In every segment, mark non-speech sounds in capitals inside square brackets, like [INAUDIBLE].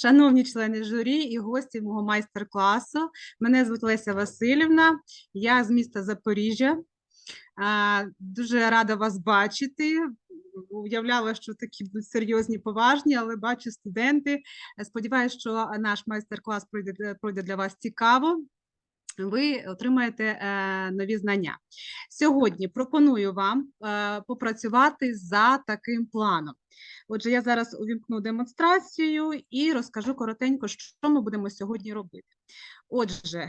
Шановні члени журі і гості мого майстер-класу, мене звуть Леся Васильівна, я з міста Запоріжжя. Дуже рада вас бачити. Уявляла, що такі будуть серйозні, поважні, але бачу студенти. Сподіваюся, що наш майстер-клас пройде, пройде для вас цікаво. Ви отримаєте е, нові знання. Сьогодні пропоную вам е, попрацювати за таким планом. Отже, я зараз увімкну демонстрацію і розкажу коротенько, що ми будемо сьогодні робити. Отже,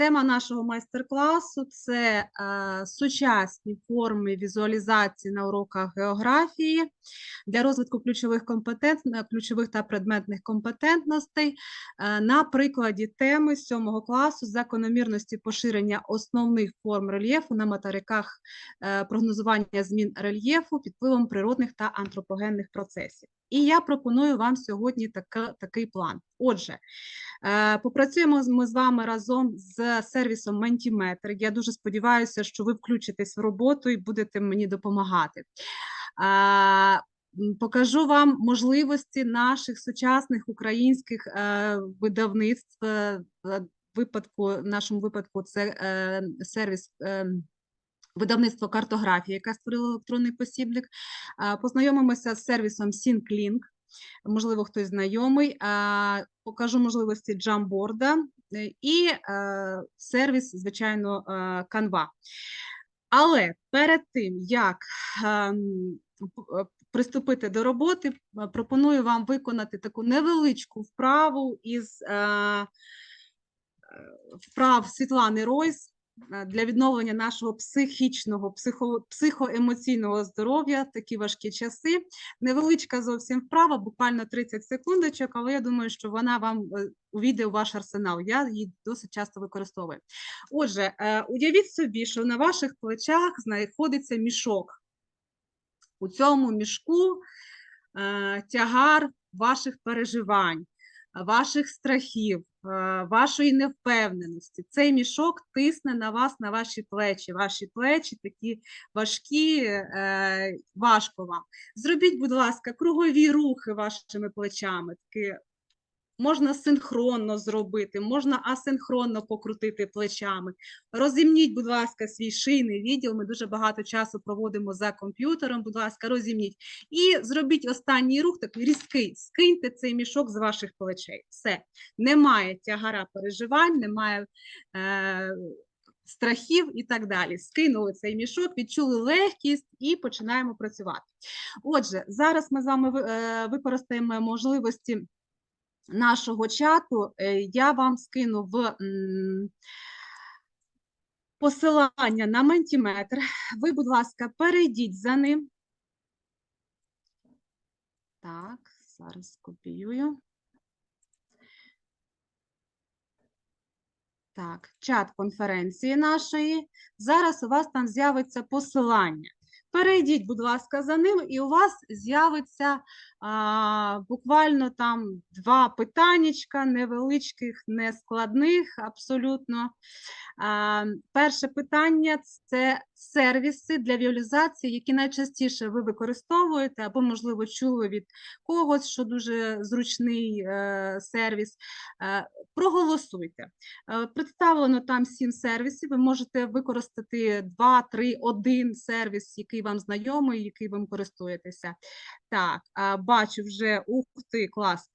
тема нашого майстер-класу це а, сучасні форми візуалізації на уроках географії для розвитку ключових компетент, ключових та предметних компетентностей е, на прикладі теми 7 класу закономірності поширення основних форм рельєфу на материках е, прогнозування змін рельєфу під впливом природних та антропогенних процесів. І я пропоную вам сьогодні така, такий план. Отже, е, попрацюємо ми з вами разом з сервісом Mentimeter. Я дуже сподіваюся, що ви включитесь в роботу і будете мені допомагати. Покажу вам можливості наших сучасних українських е, видавництв. Е, випадку, в нашому випадку, це е, сервіс. Е, Видавництво картографії, яке створило електронний посібник. Познайомимося з сервісом SyncLink, можливо, хтось знайомий. Покажу можливості джамборда і сервіс, звичайно, Canva. Але перед тим, як ем, приступити до роботи, пропоную вам виконати таку невеличку вправу із е, вправ Світлани Ройс для відновлення нашого психічного, психо, психоемоційного здоров'я такі важкі часи. Невеличка зовсім вправа, буквально 30 секундочок, але я думаю, що вона вам увійде у ваш арсенал. Я її досить часто використовую. Отже, е, уявіть собі, що на ваших плечах знаходиться мішок у цьому мішку е, тягар ваших переживань, ваших страхів, е, вашої невпевненості. Цей мішок тисне на вас, на ваші плечі. Ваші плечі такі важкі, е, важко вам. Зробіть, будь ласка, кругові рухи вашими плечами. такі Можна синхронно зробити, можна асинхронно покрутити плечами. Розімніть, будь ласка, свій шийний відділ. Ми дуже багато часу проводимо за комп'ютером. Будь ласка, розімніть. І зробіть останній рух, такий різкий. Скиньте цей мішок з ваших плечей. Все. Немає тягара переживань, немає. Е Страхів і так далі. Скинули цей мішок, відчули легкість і починаємо працювати. Отже, зараз ми з вами е, використаємо можливості нашого чату е, я вам скину в посилання на ментіметр. Ви, будь ласка, перейдіть за ним. Так, зараз копіюю. Так, чат конференції нашої. Зараз у вас там з'явиться посилання. Перейдіть, будь ласка, за ним, і у вас з'явиться а, буквально там два питаннячка невеличких, нескладних абсолютно. А, Перше питання це сервіси для віолізації, які найчастіше ви використовуєте, або, можливо, чули від когось, що дуже зручний е, сервіс. Е, проголосуйте. Е, представлено там сім сервісів. Ви можете використати два, три, один сервіс, який вам знайомий, який ви користуєтеся. Так, бачу вже ух ти, клас.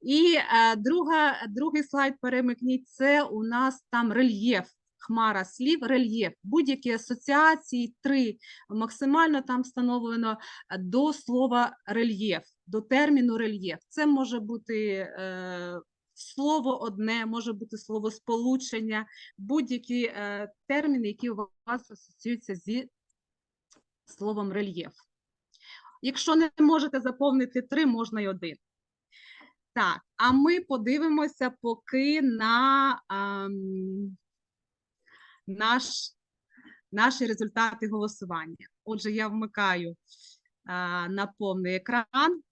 І е, друга, другий слайд перемикніть, це у нас там рельєф хмара слів, рельєф, будь-які асоціації, три максимально там встановлено е, до слова рельєф, до терміну рельєф. Це може бути е, слово одне, може бути слово сполучення, будь-які е, терміни, які у вас асоціюються зі словом рельєф. Якщо не можете заповнити три, можна й один. Так, а ми подивимося поки на. Ем, наш, наші результати голосування. Отже, я вмикаю а, на повний екран.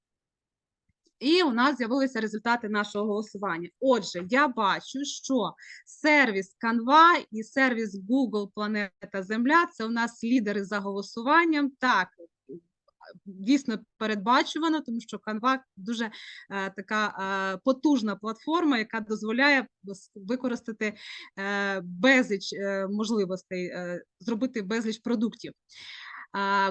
І у нас з'явилися результати нашого голосування. Отже, я бачу, що сервіс Canva і сервіс Google Планета Земля це у нас лідери за голосуванням. Так, дійсно передбачувано, тому що Canva дуже е, така е, потужна платформа, яка дозволяє використати е, безліч можливостей, зробити безліч продуктів.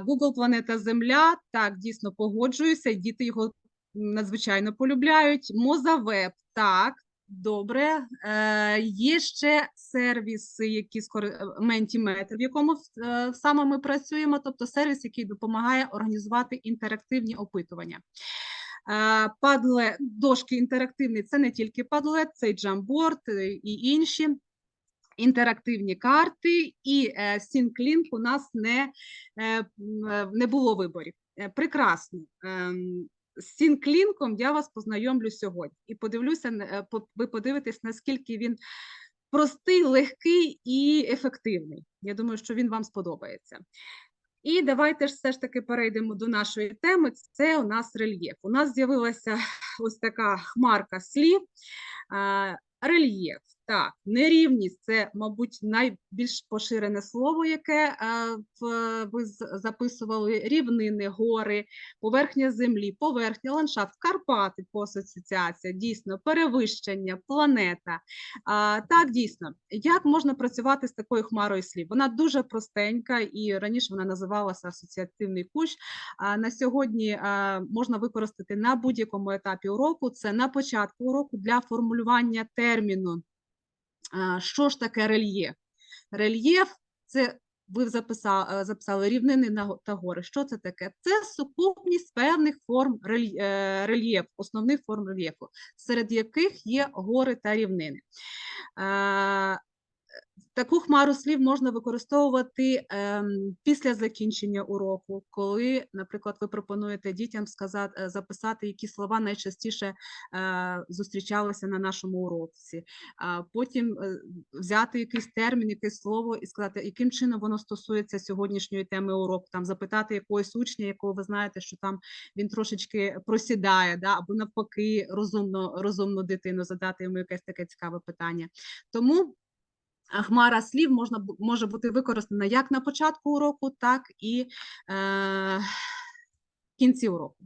Google Планета Земля, так, дійсно погоджуюся, діти його надзвичайно полюбляють. Мозавеб, так, добре. Е, є ще сервіси, які скоро е, Mentimeter, в якому е, саме ми працюємо, тобто сервіс, який допомагає організувати інтерактивні опитування. Е, Padlet, дошки інтерактивні це не тільки Padlet, це й Jamboard е, і інші інтерактивні карти, і е, SyncLink у нас не, е, е, не було виборів. Прекрасно. Ем, З SyncLink я вас познайомлю сьогодні і подивлюся, е, ви подивитесь, наскільки він простий, легкий і ефективний. Я думаю, що він вам сподобається. І давайте ж все ж таки перейдемо до нашої теми. Це у нас рельєф. У нас з'явилася ось така хмарка слів. Рельєф. Так, нерівність це, мабуть, найбільш поширене слово, яке е, ви записували. Рівнини, гори, поверхня землі, поверхня, ландшафт, Карпати по асоціація, дійсно, перевищення, планета. Так, дійсно, як можна працювати з такою хмарою слів? Вона дуже простенька, і раніше вона називалася асоціативний кущ. На сьогодні можна використати на будь-якому етапі уроку. Це на початку уроку для формулювання терміну. Що ж таке рельєф? Рельєф це ви записали, записали рівнини та гори. Що це таке? Це сукупність певних форм е, рельєфу, основних форм рельєфу, серед яких є гори та рівнини. Таку хмару слів можна використовувати ем, після закінчення уроку, коли, наприклад, ви пропонуєте дітям сказати, е, записати, які слова найчастіше е, зустрічалися на нашому уроці. А потім е, взяти якийсь термін, якесь слово і сказати, яким чином воно стосується сьогоднішньої теми уроку, там запитати якогось учня, якого ви знаєте, що там він трошечки просідає, да, або навпаки, розумно, розумну дитину задати йому якесь таке цікаве питання. Тому хмара слів можна, може бути використана як на початку уроку, так і е, в кінці уроку.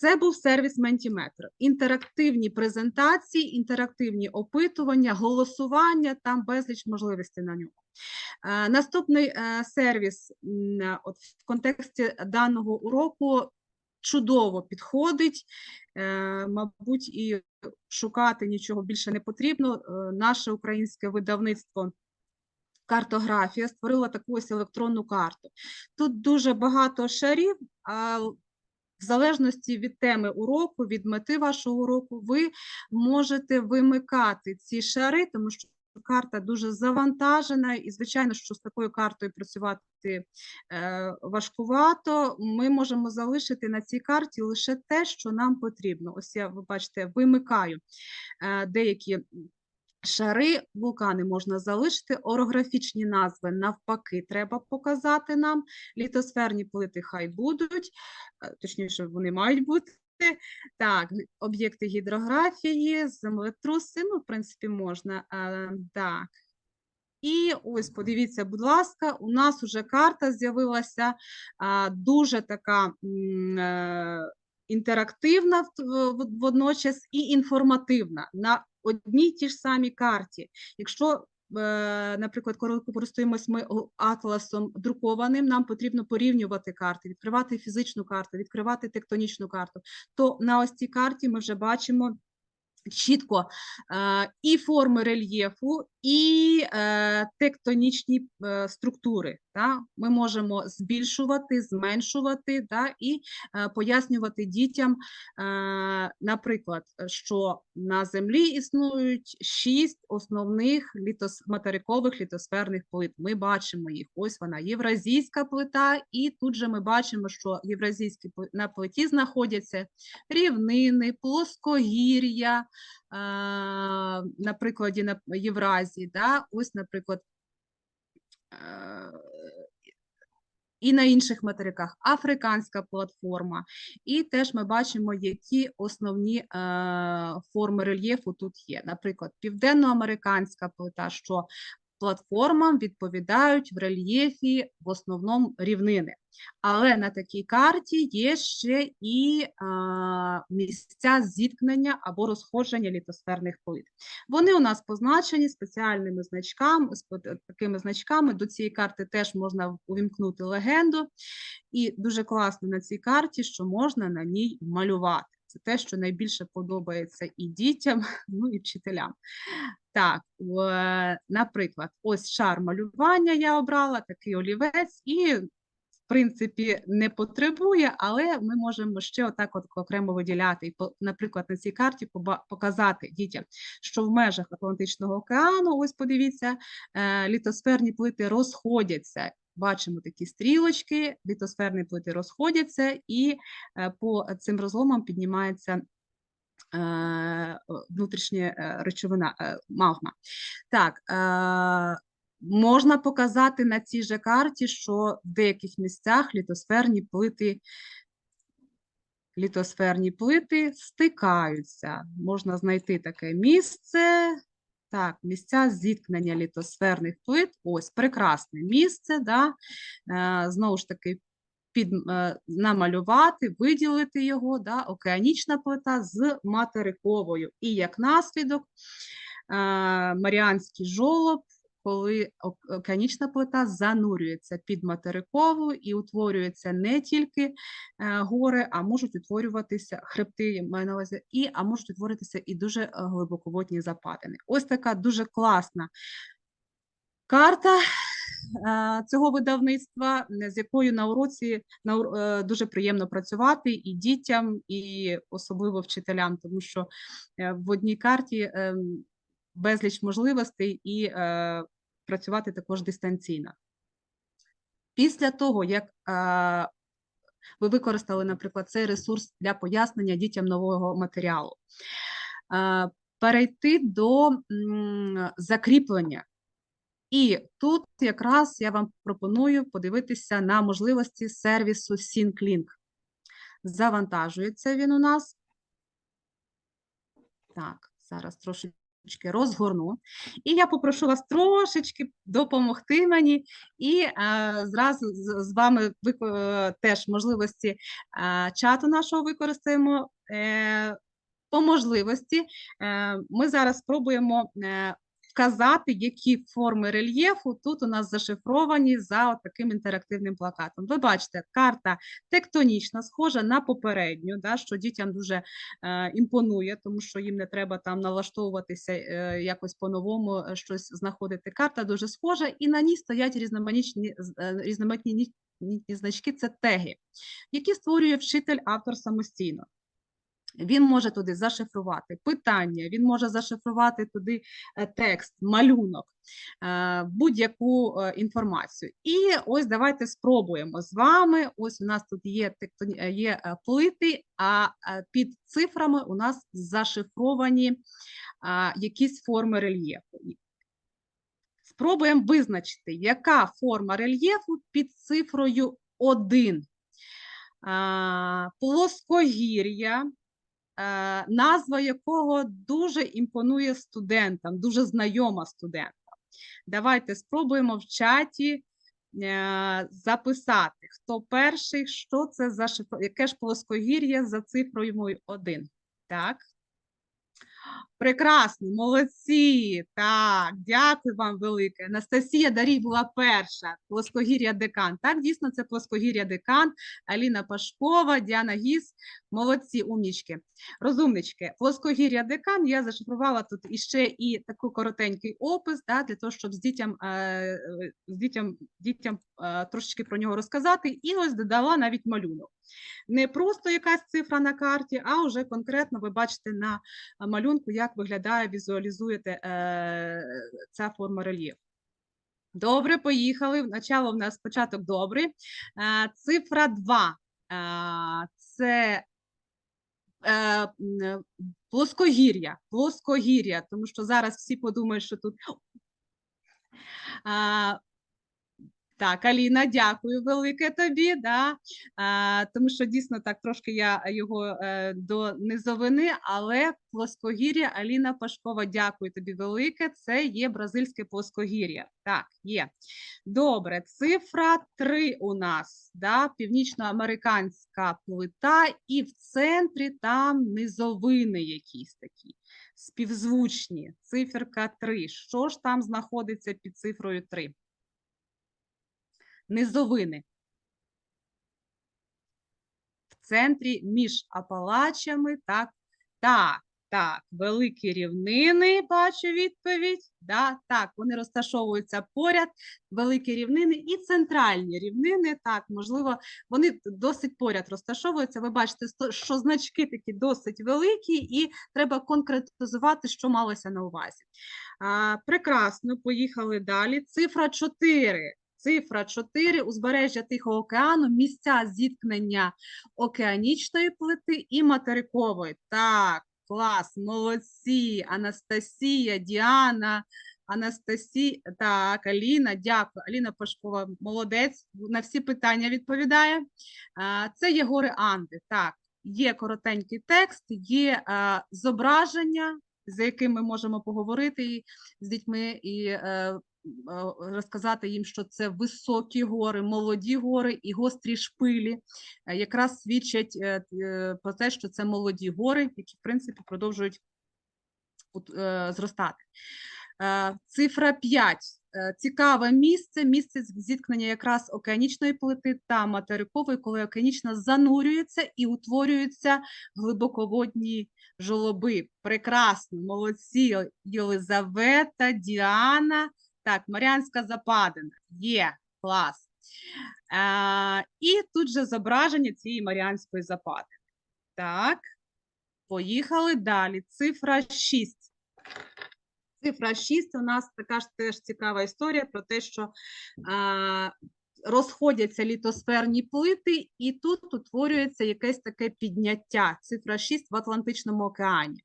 Це був сервіс Mentimeter. Інтерактивні презентації, інтерактивні опитування, голосування, там безліч можливостей на ньому. Е, Наступний е, сервіс от в контексті даного уроку чудово підходить. Е, Мабуть, і шукати нічого більше не потрібно. Е, Наше українське видавництво картографія створила таку ось електронну карту. Тут дуже багато шарів, а в залежності від теми уроку, від мети вашого уроку, ви можете вимикати ці шари, тому що карта дуже завантажена, і, звичайно, що з такою картою працювати е, важкувато. Ми можемо залишити на цій карті лише те, що нам потрібно. Ось я, ви бачите, вимикаю е, деякі Шари вулкани можна залишити, орографічні назви навпаки треба показати нам. Літосферні плити хай будуть, е, точніше, вони мають бути. Так, об'єкти гідрографії, землетруси, ну, в принципі, можна. е, Так. І ось подивіться, будь ласка, у нас уже карта з'явилася дуже така е, інтерактивна водночас і інформативна на одній й тій ж самій карті. Якщо, наприклад, коли користуємось ми атласом друкованим, нам потрібно порівнювати карти, відкривати фізичну карту, відкривати тектонічну карту, то на ось цій карті ми вже бачимо чітко е, і форми рельєфу, і е, тектонічні е, структури. Та? Ми можемо збільшувати, зменшувати та? і пояснювати дітям, наприклад, що на Землі існують шість основних літос... материкових літосферних плит. Ми бачимо їх. Ось вона, євразійська плита, і тут же ми бачимо, що євразійські на плиті знаходяться рівнини, плоскогір'я, на прикладі на Євразії, да? ось, наприклад, і на інших материках африканська платформа. І теж ми бачимо, які основні форми рельєфу тут є. Наприклад, південноамериканська плита, що платформам відповідають в рельєфі в основному рівнини. Але на такій карті є ще і а, місця зіткнення або розходження літосферних плит. Вони у нас позначені спеціальними значками, з такими значками. До цієї карти теж можна увімкнути легенду. І дуже класно на цій карті, що можна на ній малювати. Це те, що найбільше подобається і дітям, [LAUGHS] ну і вчителям. Так, наприклад, ось шар малювання я обрала, такий олівець, і в принципі не потребує, але ми можемо ще отак от окремо виділяти. І, наприклад, на цій карті показати дітям, що в межах Атлантичного океану, ось подивіться, е, літосферні плити розходяться. Бачимо такі стрілочки, літосферні плити розходяться, і е, по цим розломам піднімається е, внутрішня е, речовина, магма. Так, можна показати на цій же карті, що в деяких місцях літосферні плити, літосферні плити стикаються. Можна знайти таке місце. Так, місця зіткнення літосферних плит. Ось прекрасне місце. Да? Е, знову ж таки, під, е, намалювати, виділити його, да? океанічна плита з материковою. І як наслідок, е, Маріанський жолоб, коли ок- океанічна плита занурюється під материкову і утворюються не тільки е, гори, а можуть утворюватися хребти, маю на увазі, і, а можуть утворитися і дуже е, глибоководні западини. Ось така дуже класна карта е, цього видавництва, з якою на уроці на, ур- дуже приємно працювати і дітям, і особливо вчителям, тому що в одній карті ем, безліч можливостей і е, працювати також дистанційно. Після того, як е, ви використали, наприклад, цей ресурс для пояснення дітям нового матеріалу, е, перейти до м, закріплення. І тут якраз я вам пропоную подивитися на можливості сервісу SyncLink. Завантажується він у нас. Так, зараз трошечки розгорну. І я попрошу вас трошечки допомогти мені і е, зразу з, вами ви, е, теж можливості е, чату нашого використаємо. Е, по можливості ми зараз спробуємо вказати, які форми рельєфу тут у нас зашифровані за таким інтерактивним плакатом. Ви бачите, карта тектонічна, схожа на попередню, да, що дітям дуже е, імпонує, тому що їм не треба там налаштовуватися е, якось по-новому, е, щось знаходити. Карта дуже схожа, і на ній стоять різноманітні, е, різноманітні значки, це теги, які створює вчитель автор самостійно. Він може туди зашифрувати питання, він може зашифрувати туди е, текст, малюнок, е, будь-яку е, інформацію. І ось давайте спробуємо з вами. Ось у нас тут є, є плити, а під цифрами у нас зашифровані якісь форми рельєфу. Спробуємо визначити, яка форма рельєфу під цифрою 1. Плоскогір'я, назва якого дуже імпонує студентам, дуже знайома студентам. Давайте спробуємо в чаті е, записати, хто перший, що це за яке ж плоскогір'я за цифрою 1. Так. Прекрасно, молодці. Так, дякую вам велике. Анастасія Дарій була перша. Плоскогір'я декан. Так, дійсно, це плоскогір'я декан. Аліна Пашкова, Діана Гіс. Молодці, умнічки. Розумнички. Плоскогір'я декан. Я зашифрувала тут іще і такий коротенький опис, да, для того, щоб з дітям, е, з дітям, дітям е, трошечки про нього розказати. І ось додала навіть малюнок. Не просто якась цифра на карті, а вже конкретно ви бачите на малюнку, як виглядає, візуалізуєте е, ця форма рельєфу. Добре, поїхали. Начало в нас початок добрий. Е, цифра 2. Е, це е, плоскогір'я. Плоскогір'я, тому що зараз всі подумають, що тут. Так, Аліна, дякую велике тобі. Да? А, тому що дійсно так трошки я його е, до низовини, але плоскогір'я Аліна Пашкова, дякую тобі велике. Це є бразильське плоскогір'я. Так, є. Добре, цифра 3 у нас, да? північноамериканська плита, і в центрі там низовини якісь такі співзвучні. Циферка 3. Що ж там знаходиться під цифрою 3? Низовини. В центрі між Апалачами, так, так, так, великі рівнини, бачу відповідь. Да, так, вони розташовуються поряд, великі рівнини і центральні рівнини. Так, можливо, вони досить поряд розташовуються. Ви бачите, що значки такі досить великі, і треба конкретизувати, що малося на увазі. А, прекрасно, поїхали далі. Цифра 4. Цифра 4. Узбережжя Тихого океану, місця зіткнення океанічної плити і материкової. Так, клас, молодці. Анастасія, Діана, Анастасія, так, Аліна, дякую. Аліна Пашкова, молодець, на всі питання відповідає. Це є гори Анди. Так, є коротенький текст, є зображення, за яким ми можемо поговорити з дітьми і е, розказати їм, що це високі гори, молоді гори і гострі шпилі, е, якраз свідчать е, е, про те, що це молоді гори, які, в принципі, продовжують е, зростати. Е, Цифра 5. Е, Цікаве місце, місце зіткнення якраз океанічної плити та материкової, коли океанічна занурюється і утворюються глибоководні жолоби. Прекрасно, молодці, Єлизавета, Діана. Так, Маріанська Западина. Є, клас. Е, і тут же зображення цієї Маріанської Западини. Так, поїхали далі. Цифра 6. Цифра 6 у нас така ж теж цікава історія про те, що а, розходяться літосферні плити, і тут утворюється якесь таке підняття. Цифра 6 в Атлантичному океані.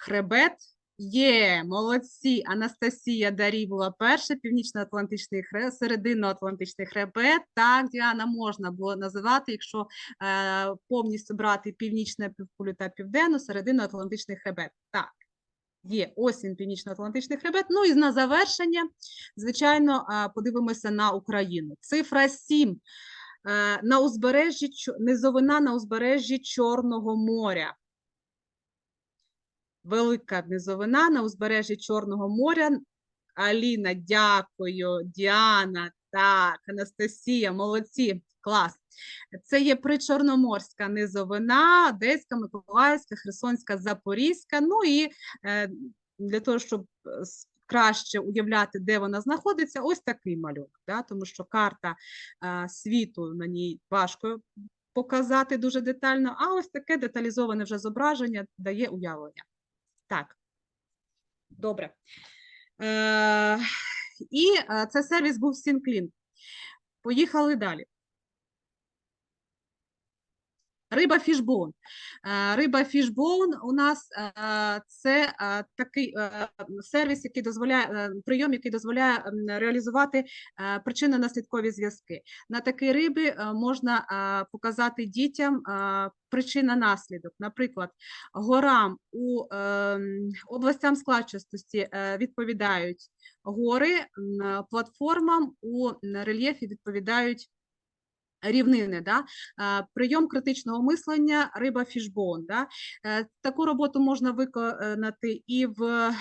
Хребет є, молодці. Анастасія Дарій була перша, північно-атлантичний хребет, серединно-атлантичний хребет. Так, Діана можна було називати, якщо е, повністю брати північне півкулю та південну, серединно-атлантичний хребет. Так, є ось він, північно-атлантичний хребет. Ну і на завершення, звичайно, е, подивимося на Україну. Цифра 7. Е, на узбережжі, низовина на узбережжі Чорного моря. Велика низовина на узбережжі Чорного моря. Аліна, дякую. Діана, так, Анастасія, молодці, клас. Це є причорноморська низовина, Одеська, Миколаївська, Херсонська, Запорізька. Ну і е, для того, щоб е, краще уявляти, де вона знаходиться, ось такий малюнок, да? тому що карта е, світу на ній важко показати дуже детально, а ось таке деталізоване вже зображення дає уявлення. Так, добре. Е, і е, це сервіс був Сінклін. Поїхали далі. Риба фішбоун. Е, Риба фішбоун у нас е, це е, такий сервіс, який дозволяє прийом, який дозволяє реалізувати е, причинно-наслідкові зв'язки. На такій рибі е, можна показати дітям е, причина-наслідок. Наприклад, горам у ем, областям складчастості відповідають гори, платформам у рельєфі відповідають рівнини. Да? Прийом критичного мислення риба фішбон. Да? Е, Таку роботу можна виконати і в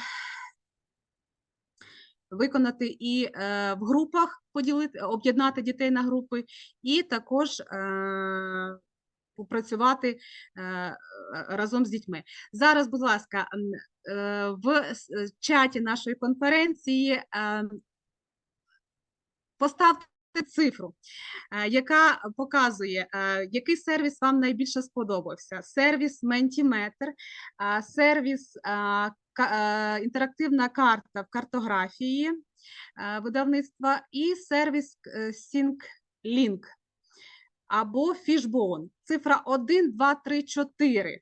виконати і е, в групах, поділити, об'єднати дітей на групи, і також е, попрацювати разом з дітьми. Зараз, будь ласка, в чаті нашої конференції е, поставте цифру, е, яка показує, е, який сервіс вам найбільше сподобався. Сервіс Mentimeter, е, сервіс інтерактивна карта в картографії видавництва і сервіс SyncLink або Fishbone. Цифра 1, 2, 3, 4.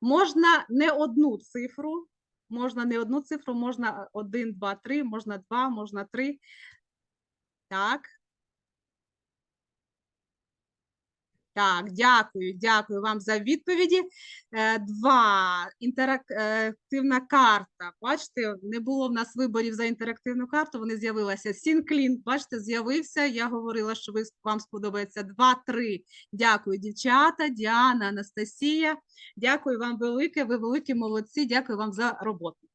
Можна не одну цифру, Можна не одну цифру, можна один, два, три, можна два, можна три. Так. Так, дякую, дякую вам за відповіді. Е, Два. Інтерактивна карта. Бачите, не було в нас виборів за інтерактивну карту, вони з'явилися. Сінклін, бачите, з'явився. Я говорила, що ви, вам сподобається. Два-три. Дякую, дівчата, Діана, Анастасія. Дякую вам велике, ви великі молодці. Дякую вам за роботу.